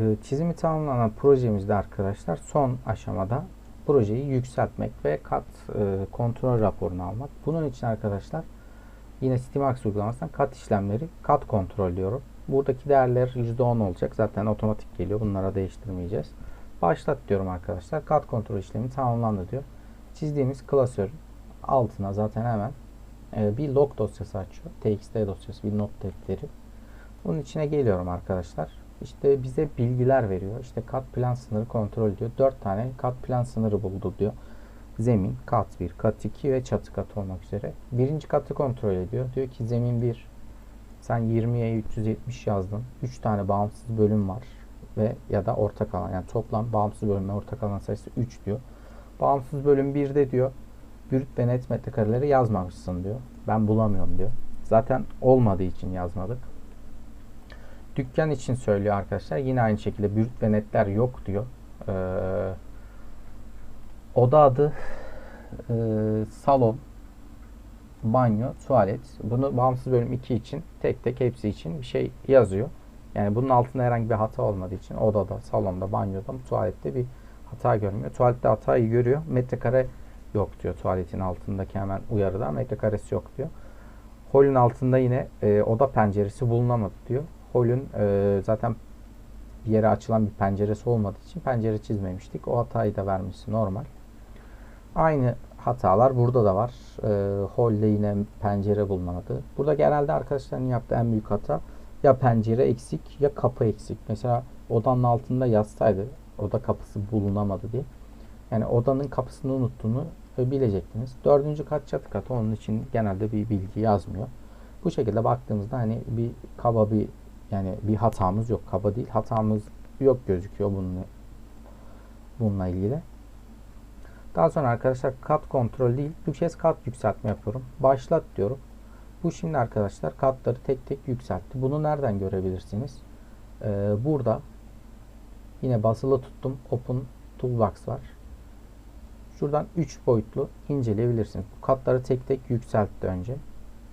Ee, Çizimi tamamlanan projemizde arkadaşlar son aşamada projeyi yükseltmek ve kat e, kontrol raporunu almak. Bunun için arkadaşlar yine Stimax uygulamasından kat işlemleri kat kontrol diyorum. Buradaki değerler %10 olacak. Zaten otomatik geliyor. Bunlara değiştirmeyeceğiz. Başlat diyorum arkadaşlar. Kat kontrol işlemi tamamlandı diyor. Çizdiğimiz klasörün altına zaten hemen e, bir log dosyası açıyor. txt dosyası bir not defteri. Bunun içine geliyorum arkadaşlar. İşte bize bilgiler veriyor. İşte kat plan sınırı kontrol diyor. 4 tane kat plan sınırı buldu diyor. Zemin, kat 1, kat 2 ve çatı kat olmak üzere. Birinci katı kontrol ediyor. Diyor ki zemin 1 sen 20'ye 370 yazdın. 3 tane bağımsız bölüm var ve ya da ortak alan yani toplam bağımsız bölüm ve ortak alan sayısı 3 diyor. Bağımsız bölüm 1'de diyor brüt ve net metrekareleri yazmamışsın diyor. Ben bulamıyorum diyor. Zaten olmadığı için yazmadık. Dükkan için söylüyor arkadaşlar. Yine aynı şekilde brüt ve netler yok diyor. Ee, oda adı e, salon, banyo, tuvalet. Bunu bağımsız bölüm 2 için tek tek hepsi için bir şey yazıyor. Yani bunun altında herhangi bir hata olmadığı için odada, salonda, banyoda, tuvalette bir hata görmüyor. Tuvalette hatayı görüyor. Metrekare yok diyor tuvaletin altındaki hemen uyarıda. Metrekaresi yok diyor. Holün altında yine e, oda penceresi bulunamadı diyor. Holün e, zaten bir yere açılan bir penceresi olmadığı için pencere çizmemiştik. O hatayı da vermesi normal. Aynı hatalar burada da var. E, holde yine pencere bulunamadı. Burada genelde arkadaşların yaptığı en büyük hata ya pencere eksik ya kapı eksik. Mesela odanın altında yazsaydı oda kapısı bulunamadı diye. Yani odanın kapısını unuttuğunu bilecektiniz. Dördüncü kat çatı katı onun için genelde bir bilgi yazmıyor. Bu şekilde baktığımızda hani bir kaba bir yani bir hatamız yok. Kaba değil hatamız yok gözüküyor bununla, bununla ilgili. Daha sonra arkadaşlar kat kontrol değil. Bu kez kat yükseltme yapıyorum. Başlat diyorum. Bu şimdi arkadaşlar katları tek tek yükseltti. Bunu nereden görebilirsiniz? Ee, burada yine basılı tuttum. Open Toolbox var. Şuradan 3 boyutlu inceleyebilirsiniz. Bu katları tek tek yükseltti önce.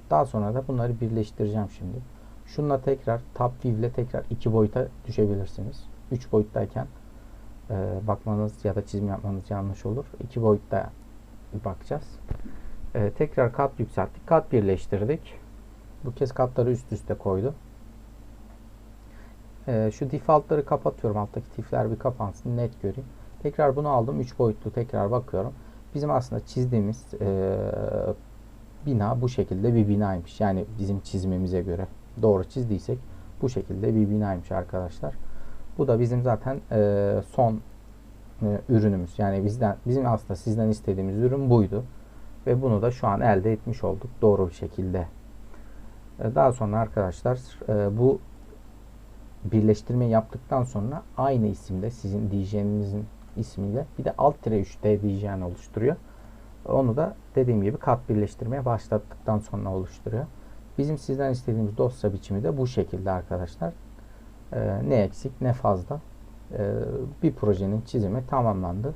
Daha sonra da bunları birleştireceğim şimdi. Şunla tekrar Tab View ile tekrar 2 boyuta düşebilirsiniz. 3 boyuttayken e, bakmanız ya da çizim yapmanız yanlış olur. 2 boyutta bakacağız. E, tekrar kat yükselttik. Kat birleştirdik. Bu kez katları üst üste koydu. E, şu defaultları kapatıyorum. Alttaki tifler bir kapansın. Net göreyim. Tekrar bunu aldım. 3 boyutlu tekrar bakıyorum. Bizim aslında çizdiğimiz e, bina bu şekilde bir binaymış. Yani bizim çizimimize göre doğru çizdiysek bu şekilde bir binaymış arkadaşlar. Bu da bizim zaten e, son e, ürünümüz. Yani bizden bizim aslında sizden istediğimiz ürün buydu. Ve bunu da şu an elde etmiş olduk doğru bir şekilde. E, daha sonra arkadaşlar e, bu birleştirme yaptıktan sonra aynı isimde sizin DJ'nizin ismiyle bir de alt tire 3D DJ'n oluşturuyor. Onu da dediğim gibi kat birleştirmeye başlattıktan sonra oluşturuyor. Bizim sizden istediğimiz dosya biçimi de bu şekilde arkadaşlar. Ee, ne eksik ne fazla. Ee, bir projenin çizimi tamamlandı.